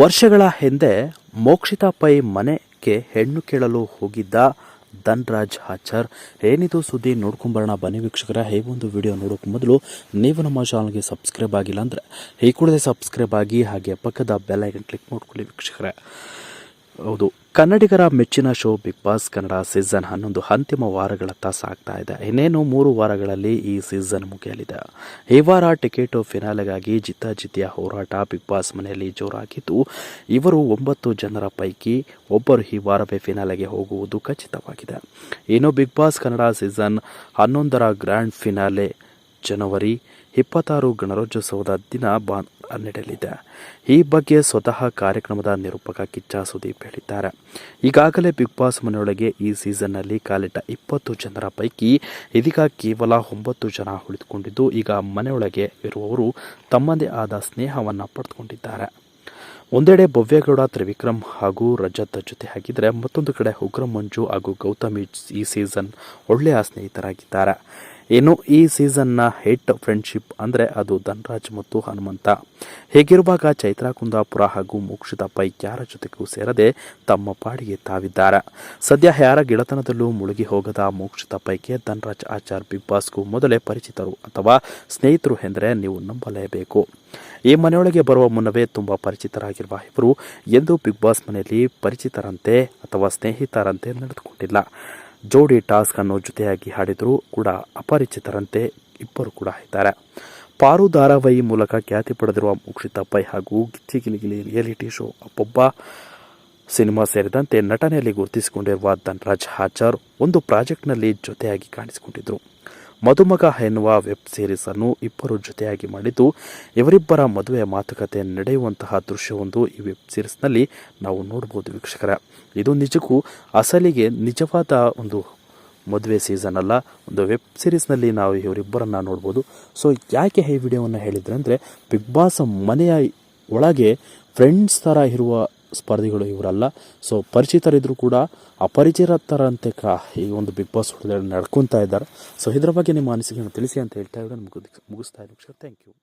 ವರ್ಷಗಳ ಹಿಂದೆ ಮೋಕ್ಷಿತಾ ಪೈ ಮನೆಗೆ ಹೆಣ್ಣು ಕೇಳಲು ಹೋಗಿದ್ದ ಧನ್ರಾಜ್ ಆಚಾರ್ ಏನಿದು ಸುದ್ದಿ ನೋಡ್ಕೊಂಬರೋಣ. ಬನ್ನಿ ವೀಕ್ಷಕರ, ಈ ಒಂದು ವಿಡಿಯೋ ನೋಡೋಕೆ ಮೊದಲು ನೀವು ನಮ್ಮ ಚಾನಲ್ಗೆ ಸಬ್ಸ್ಕ್ರೈಬ್ ಆಗಿಲ್ಲ ಅಂದರೆ, ಈ ಕೂಡಲೇ ಸಬ್ಸ್ಕ್ರೈಬ್ ಆಗಿ ಹಾಗೆ ಪಕ್ಕದ ಬೆಲ್ ಐಕನ್ ಕ್ಲಿಕ್ ಮಾಡ್ಕೊಳ್ಳಿ ವೀಕ್ಷಕರೇ. ಹೌದು. ಕನ್ನಡಿಗರ ಮೆಚ್ಚಿನ show Bigg Boss Kannada season ಹನ್ನೊಂದು ಅಂತಿಮ ವಾರಗಳತ್ತ ಸಾಗ್ತಾ ಇದೆ. ಇನ್ನೇನು ಮೂರು ವಾರಗಳಲ್ಲಿ ಈ ಸೀಸನ್ ಮುಗಿಯಲಿದೆ. ಈ ವಾರ ಟಿಕೆಟ್ ಫಿನಾಲೆಗಾಗಿ ಜಿದ್ದಾಜಿದ್ದಿಯ ಹೋರಾಟ ಬಿಗ್ ಬಾಸ್ ಮನೆಯಲ್ಲಿ ಜೋರಾಗಿದ್ದು, ಇವರು ಒಂಬತ್ತು ಜನರ ಪೈಕಿ ಒಬ್ಬರು ಈ ವಾರವೇ ಫಿನಾಲೆಗೆ ಹೋಗುವುದು ಖಚಿತವಾಗಿದೆ. ಇನ್ನು ಬಿಗ್ ಬಾಸ್ ಕನ್ನಡ ಸೀಸನ್ ಹನ್ನೊಂದರ ಗ್ರ್ಯಾಂಡ್ ಫಿನಾಲೆ ಜನವರಿ ಇಪ್ಪತ್ತಾರು ಗಣರಾಜ್ಯೋತ್ಸವದ ದಿನ ಬಾ ನಡೆಯಲಿದೆ ಈ ಬಗ್ಗೆ ಸ್ವತಃ ಕಾರ್ಯಕ್ರಮದ ನಿರೂಪಕ ಕಿಚ್ಚ ಸುದೀಪ್ ಹೇಳಿದ್ದಾರೆ. ಈಗಾಗಲೇ ಬಿಗ್ ಬಾಸ್ ಮನೆಯೊಳಗೆ ಈ ಸೀಸನ್ನಲ್ಲಿ ಕಾಲಿಟ್ಟ ಇಪ್ಪತ್ತು ಜನರ ಪೈಕಿ ಇದೀಗ ಕೇವಲ ಒಂಬತ್ತು ಜನ ಉಳಿದುಕೊಂಡಿದ್ದು, ಈಗ ಮನೆಯೊಳಗೆ ಇರುವವರು ತಮ್ಮದೇ ಆದ ಸ್ನೇಹವನ್ನು ಪಡೆದುಕೊಂಡಿದ್ದಾರೆ. ಒಂದೆಡೆ ಭವ್ಯಗೌಡ, ತ್ರಿವಿಕ್ರಮ್ ಹಾಗೂ ರಜತ್ ಜೊತೆ ಹಾಕಿದರೆ ಮತ್ತೊಂದು ಕಡೆ ಉಗ್ರ ಮಂಜು ಹಾಗೂ ಗೌತಮಿ ಈ ಸೀಸನ್ ಒಳ್ಳೆಯ ಸ್ನೇಹಿತರಾಗಿದ್ದಾರೆ. ಇನ್ನು ಈ ಸೀಸನ್ನ ಹಿಟ್ ಫ್ರೆಂಡ್ಶಿಪ್ ಅಂದರೆ ಅದು ಧನ್ರಾಜ್ ಮತ್ತು ಹನುಮಂತ. ಹೇಗಿರುವಾಗ ಚೈತ್ರಾ ಕುಂದಾಪುರ ಹಾಗೂ ಮೋಕ್ಷಿತ ಪೈ ಯಾರ ಜೊತೆಗೂ ಸೇರದೆ ತಮ್ಮ ಪಾಡಿಗೆ ತಾವಿದ್ದಾರೆ. ಸದ್ಯ ಯಾರ ಗಿಡತನದಲ್ಲೂ ಮುಳುಗಿ ಹೋಗದ ಮೋಕ್ಷಿತ ಪೈಕೆ ಧನ್ರಾಜ್ ಆಚಾರ್ ಬಿಗ್ ಬಾಸ್ಗೂ ಮೊದಲೇ ಪರಿಚಿತರು ಅಥವಾ ಸ್ನೇಹಿತರು ಎಂದರೆ ನೀವು ನಂಬಲೇಬೇಕು. ಈ ಮನೆಯೊಳಗೆ ಬರುವ ಮುನ್ನವೇ ತುಂಬ ಪರಿಚಿತರಾಗಿರುವ ಇವರು ಎಂದು ಬಿಗ್ ಬಾಸ್ ಮನೆಯಲ್ಲಿ ಪರಿಚಿತರಂತೆ ಅಥವಾ ಸ್ನೇಹಿತರಂತೆ ನಡೆದುಕೊಂಡಿಲ್ಲ. ಜೋಡಿ ಟಾಸ್ಕ್ ಅನ್ನು ಜೊತೆಯಾಗಿ ಹಾಡಿದರೂ ಕೂಡ ಅಪರಿಚಿತರಂತೆ ಇಬ್ಬರು ಕೂಡ ಇದ್ದಾರೆ. ಪಾರು ಧಾರಾವಾಹಿ ಮೂಲಕ ಖ್ಯಾತಿ ಪಡೆದಿರುವ ಮುಕ್ಷಿತ ಪೈ ಹಾಗೂ ಗಿಚ್ಚಿ ಗಿಲಿಗಿಲಿ ರಿಯಾಲಿಟಿ ಶೋ ಅಪ್ಪೊಬ್ಬ ಸಿನಿಮಾ ಸೇರಿದಂತೆ ನಟನೆಯಲ್ಲಿ ಗುರುತಿಸಿಕೊಂಡಿರುವ ಧನ್ರಾಜ್ ಆಚಾರ್ ಒಂದು ಪ್ರಾಜೆಕ್ಟ್ನಲ್ಲಿ ಜೊತೆಯಾಗಿ ಕಾಣಿಸಿಕೊಂಡಿದ್ದರು ಮಧುಮಗ ಎನ್ನುವ ವೆಬ್ ಸೀರೀಸ್ ಅನ್ನು ಇಬ್ಬರು ಜೊತೆಯಾಗಿ ಮಾಡಿದ್ದು, ಇವರಿಬ್ಬರ ಮದುವೆ ಮಾತುಕತೆ ನಡೆಯುವಂತಹ ದೃಶ್ಯವೊಂದು ಈ ವೆಬ್ ಸೀರೀಸ್ನಲ್ಲಿ ನಾವು ನೋಡ್ಬೋದು ವೀಕ್ಷಕರ. ಇದು ನಿಜಕ್ಕೂ ಅಸಲಿಗೆ ನಿಜವಾದ ಒಂದು ಮದುವೆ ಸೀಸನ್ ಅಲ್ಲ, ಒಂದು ವೆಬ್ ಸೀರೀಸ್ನಲ್ಲಿ ನಾವು ಇವರಿಬ್ಬರನ್ನ ನೋಡ್ಬೋದು. ಸೊ ಯಾಕೆ ಈ ವಿಡಿಯೋವನ್ನು ಹೇಳಿದ್ರೆ ಅಂದರೆ ಬಿಗ್ ಬಾಸ್ ಮನೆಯ ಒಳಗೆ ಫ್ರೆಂಡ್ಸ್ ಥರ ಇರುವ ಸ್ಪರ್ಧಿಗಳು ಇವರಲ್ಲ. ಸೊ ಪರಿಚಿತರಿದ್ದರೂ ಕೂಡ ಅಪರಿಚಿತರಂತೆ ಕ ಈ ಒಂದು ಬಿಗ್ ಬಾಸ್ ನಡ್ಕೊತಾ ಇದ್ದಾರೆ. ಸೊ ಇದರ ಬಗ್ಗೆ ನಿಮ್ಮ ಅನಿಸಿಕೆಯನ್ನು ತಿಳಿಸಿ ಅಂತ ಹೇಳ್ತಾ ಇದ್ದಾರೆ ಮುಗಿಸ್ತಾ ಇದ್ದೀವಿ ಥ್ಯಾಂಕ್ ಯು